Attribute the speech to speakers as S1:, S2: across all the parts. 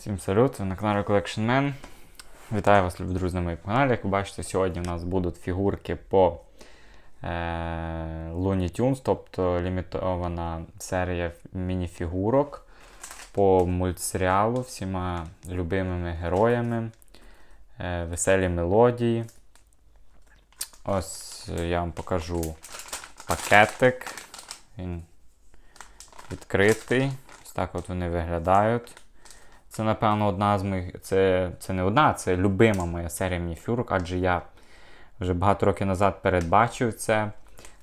S1: Всім салют, на каналі Collection Man. Вітаю вас, любі друзі, на моєму каналі. Як ви бачите, сьогодні у нас будуть фігурки по е, Looney Tunes, тобто лімітована серія мініфігурок по мультсеріалу всіма любимими героями, е, веселі мелодії. Ось я вам покажу пакетик. Він відкритий. Ось так от вони виглядають. Це, напевно, одна з моїх. Це, це не одна, це любима моя серія мініфюрок, адже я вже багато років назад передбачив це.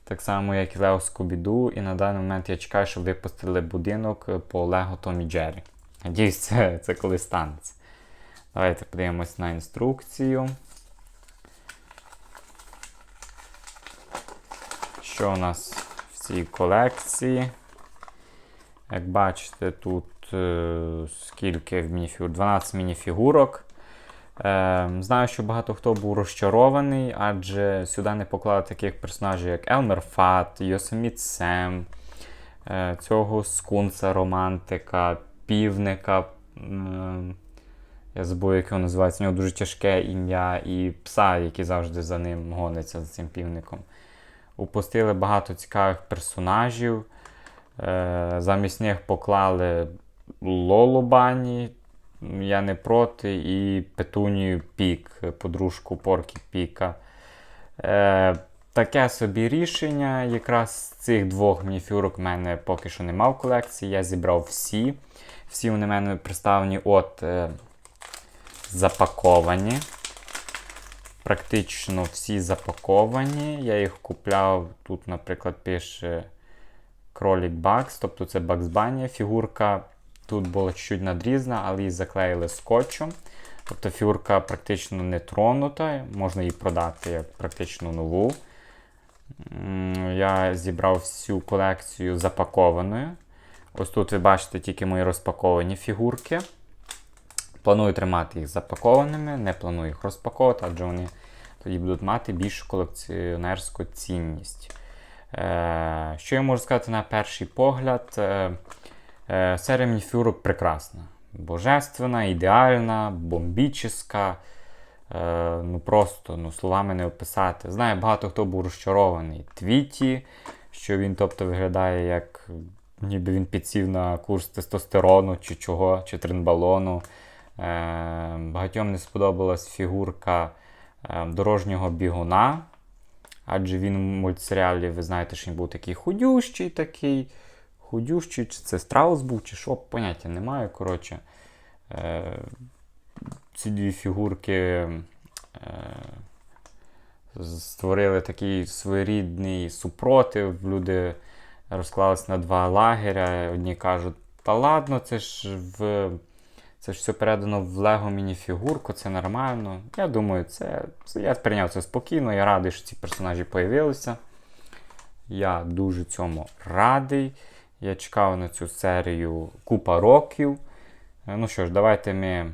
S1: Так само, як і Лео Скубіду, і на даний момент я чекаю, щоб випустили будинок по Лего Томі Джері. Надіюсь, це, це колись станеться. Давайте подивимось на інструкцію. Що у нас в цій колекції? Як бачите, тут скільки мініфігур? 12 мініфігурок. Е, знаю, що багато хто був розчарований, адже сюди не поклали таких персонажів, як Елмер Фат, Йосеміт Сем, е, цього скунса романтика, півника. е, я забув, як його називається. У нього дуже тяжке ім'я, і пса, який завжди за ним гониться, за цим півником. Упустили багато цікавих персонажів. Е, Замість них поклали Лолу Бані, я не проти, і Петунію Пік, подружку Поркі Піка. Е, Таке собі рішення. Якраз цих двох мініфюрок в мене поки що нема в колекції. Я зібрав всі. Всі вони в мене представлені от е, запаковані. Практично всі запаковані. Я їх купляв. Тут, наприклад, пише кролік Бакс, тобто це Bugs Bunny. Фігурка тут була чуть-чуть надрізана, але її заклеїли скотчем. Тобто фігурка практично не тронута, можна її продати як практично нову. Я зібрав всю колекцію запакованою. Ось тут ви бачите тільки мої розпаковані фігурки. Планую тримати їх запакованими, не планую їх розпаковувати, адже вони тоді будуть мати більшу колекціонерську цінність. Е, що я можу сказати на перший погляд? Е, е, прекрасна. Божественна, ідеальна, бомбічна. Е, ну просто ну, словами не описати. Знаю, багато хто був розчарований твіті, що він тобто, виглядає як ніби він підсів на курс тестостерону чи чого, чи тринбалону. Е, багатьом не сподобалась фігурка е, дорожнього бігуна. Адже він в мультсеріалі, ви знаєте, що він був такий худющий, такий. Худющий, чи це страус був, чи що, поняття немає. Коротше, е, ці дві фігурки е, створили такий своєрідний супротив. Люди розклались на два лагеря. Одні кажуть, та ладно, це ж в. Це ж все передано в Лего мініфігурку, це нормально. Я думаю, це, це я сприйняв це спокійно. Я радий, що ці персонажі появилися. Я дуже цьому радий. Я чекав на цю серію купа років. Е, Ну що ж, давайте ми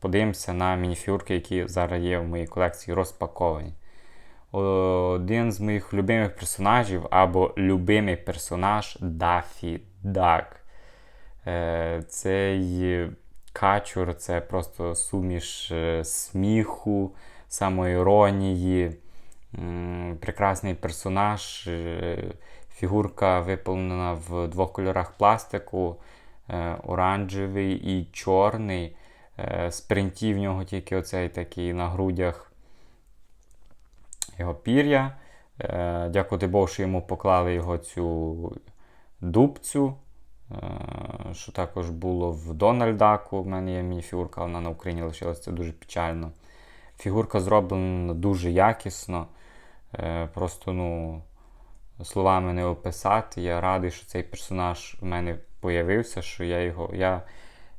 S1: подивимося на мініфігурки, які зараз є в моїй колекції розпаковані. Один з моїх любимих персонажів або любимий персонаж Дафі Дак. Е, Цей качур це просто суміш е, сміху, самоіронії. Прекрасний персонаж. Е, Фігурка виповнена в двох кольорах пластику: е, оранжевий і чорний. Е, З принтів в нього тільки оцей такий на грудях його пір'я. Е, Дякувати Богу, що йому поклали його цю дубцю. Е, Що також було в Дональдаку. У мене є мініфігурка, вона на Україні лишилася це дуже печально. Фігурка зроблена дуже якісно. Е, Просто, ну, словами не описати. Я радий, що цей персонаж у мене появився, що я його, я,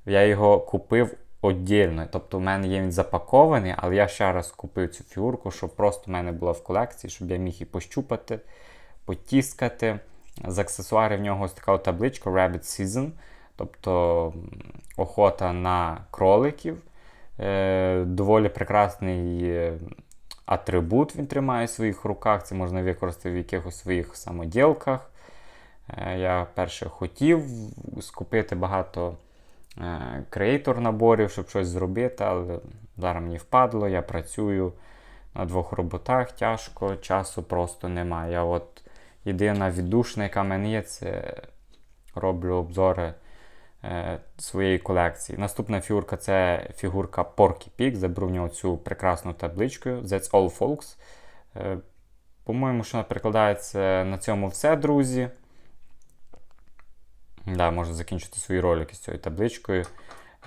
S1: я його купив віддільно. Тобто, в мене є він запакований, але я ще раз купив цю фігурку, щоб просто в мене була в колекції, щоб я міг її пощупати, потіскати. З аксесуарів в нього ось така табличка Rabbit Season, тобто охота на кроликів. Е, доволі прекрасний е, атрибут він тримає в своїх руках. Це можна використати в якихось своїх самоділках. Е, я перше хотів скупити багато креатор наборів, щоб щось зробити, але зараз мені впадло, я працюю на двох роботах тяжко, часу просто немає. Я от єдина віддушна, яка в мене є, це роблю обзори е, своєї колекції. Наступна фігурка це фігурка Porky Pig. Заберу в цю прекрасну табличку. That's all folks. Е, по-моєму, що перекладається на цьому все, друзі. Да, Можу закінчити свої ролики з цією табличкою.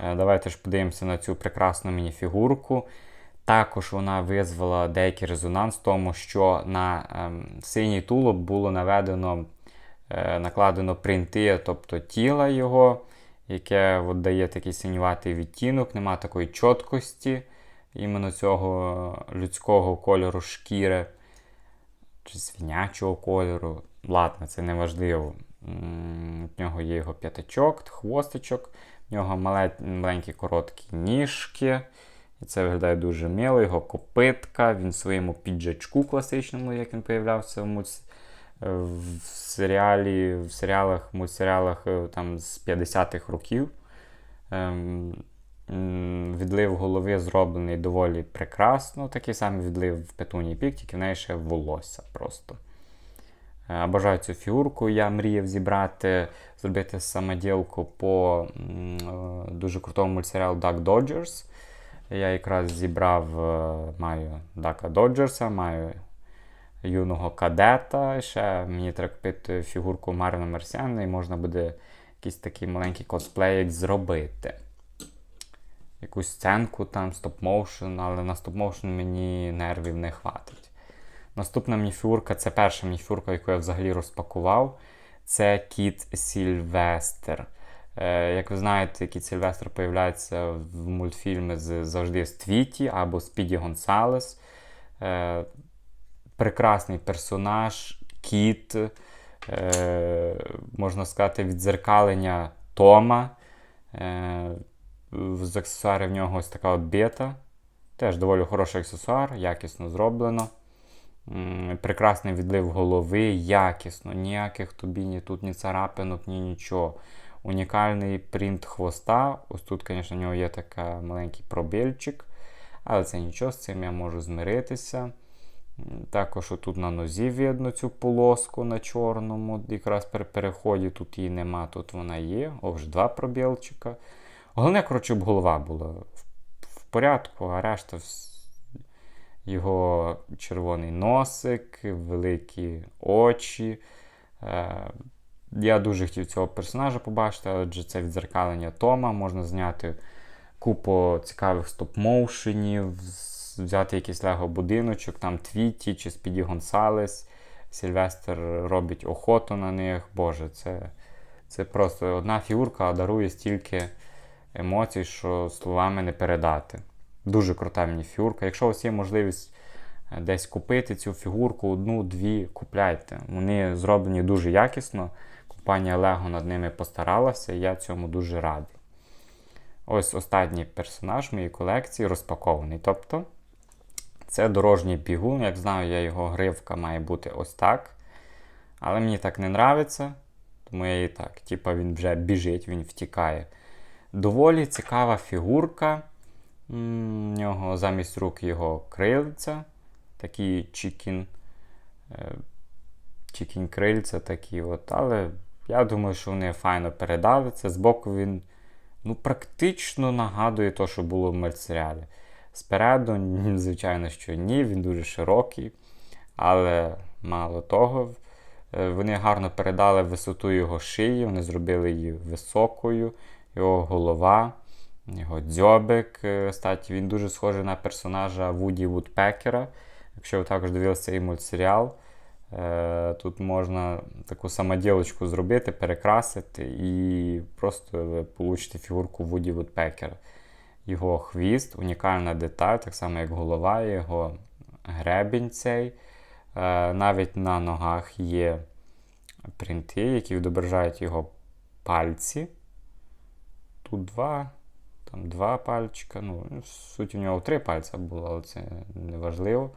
S1: Е, давайте ж подивимося на цю прекрасну міні-фігурку. Також вона визвала деякий резонанс, тому що на ем, синій тулуб було наведено, е, накладено принти, тобто тіла його, яке от, дає такий синюватий відтінок, нема такої чіткості іменно цього людського кольору шкіри чи свинячого кольору. Ладно, це не важливо. В нього є його п'ятачок, хвостичок, в нього маленькі короткі ніжки. І це виглядає дуже мило, його копитка, він в своєму піджачку класичному, як він появлявся в, мульт... в серіалі, в серіалах, мультсеріалах е, там, з 50-х років. Ем... Відлив голови зроблений доволі прекрасно. Такий самий відлив в петуній пік, тільки в неї ще волосся просто. Е, бажаю цю фігурку. Я мріяв зібрати, зробити самоділку по е, дуже крутому мультсеріалу Duck Dodgers. Я якраз зібрав, маю Дака Доджерса, маю юного кадета. Ще мені треба купити фігурку Марина Марсіана, і можна буде якийсь такий маленький косплеєк зробити. Якусь сценку там, стоп-моушен, але на стоп-моушен мені нервів не хватить. Наступна мініфігурка це перша мініфігурка, яку я взагалі розпакував. Це Кіт Сільвестер. Е, як ви знаєте, Кіт Сільвестр появляється в мультфільмі з завжди з Твіті або Спіді Гонсалес. Е, прекрасний персонаж, кіт, е, можна сказати, відзеркалення Тома. З аксесуарів в нього ось така от бета. Теж доволі хороший аксесуар, якісно зроблено. Прекрасний відлив голови, якісно, ніяких тобі ні тут, ні царапинок, ні нічого. Унікальний принт хвоста. Ось тут, звісно, в нього є такий маленький пробільчик, але це нічого, з цим я можу змиритися. Також тут на нозі видно цю полоску на чорному, якраз при переході тут її нема, тут вона є. О, вже два пробілчика. Головне, коротше, б голова була в порядку, а решта його червоний носик, великі очі. Е, я дуже хотів цього персонажа побачити, адже це відзеркалення Тома. Можна зняти купу цікавих стоп-моушенів, взяти якийсь лего будиночок, там Твіті чи Спіді Гонсалес. Сільвестр робить охоту на них. Боже, це це просто одна фігурка дарує стільки емоцій, що словами не передати. Дуже крута мені фігурка. Якщо у вас є можливість е, десь купити цю фігурку, одну-дві, купляйте. Вони зроблені дуже якісно. Компанія Lego над ними постаралася, і я цьому дуже радий. Ось останній персонаж моєї колекції розпакований. Тобто це дорожній бігун. Як знаю, я його гривка має бути ось так. Але мені так не нравиться, тому я і так. Типа він вже біжить, він втікає. Доволі цікава фігурка. У нього замість рук його крильця. Такі чікін. Е, чікін крильця такі от, але я думаю, що вони файно передали це. Збоку він ну, практично нагадує те, що було в мультсеріалі. Спереду, звичайно, що ні, він дуже широкий. Але мало того, е, вони гарно передали висоту його шиї, вони зробили її високою, його голова, його дзьобик. Е, статі, він дуже схожий на персонажа Вуді Вудпекера. Якщо ви також дивилися цей мультсеріал, Е, тут можна таку самоділочку зробити, перекрасити і просто ви получите фігурку Вуді Вудпекера. Його хвіст, унікальна деталь, так само як голова, його гребінь цей. Е, навіть на ногах є принти, які відображають його пальці. Тут два, там два пальчика. Ну, Суть у нього три пальця було, але це не важливо.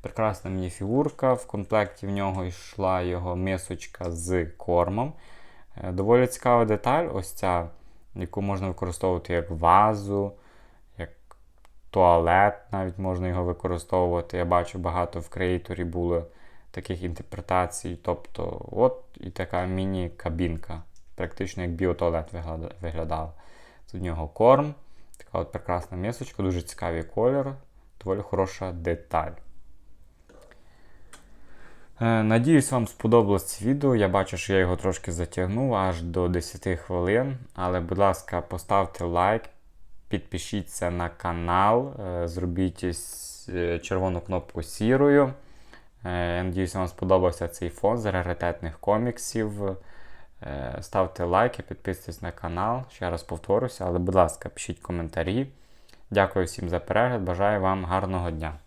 S1: Прекрасна мені фігурка. В комплекті в нього йшла його мисочка з кормом. Е, доволі цікава деталь. Ось ця яку можна використовувати як вазу, туалет, навіть можна його використовувати. Я бачу, багато в креаторі було таких інтерпретацій. Тобто, от і така міні-кабінка, практично як біотуалет вигляда- виглядала. Тут в нього корм, така от прекрасна місочка, дуже цікавий колір, доволі хороша деталь. Е, Надіюсь, вам сподобалось це відео. Я бачу, що я його трошки затягнув аж до 10 хвилин. Але, будь ласка, поставте лайк, підпишіться на канал, е, зробіть е, червону кнопку сірою. Е, надіюсь, вам сподобався цей фон з раритетних коміксів. Ставте лайки, підписуйтесь на канал. Ще раз повторюся, але, будь ласка, пишіть коментарі. Дякую всім за перегляд. Бажаю вам гарного дня.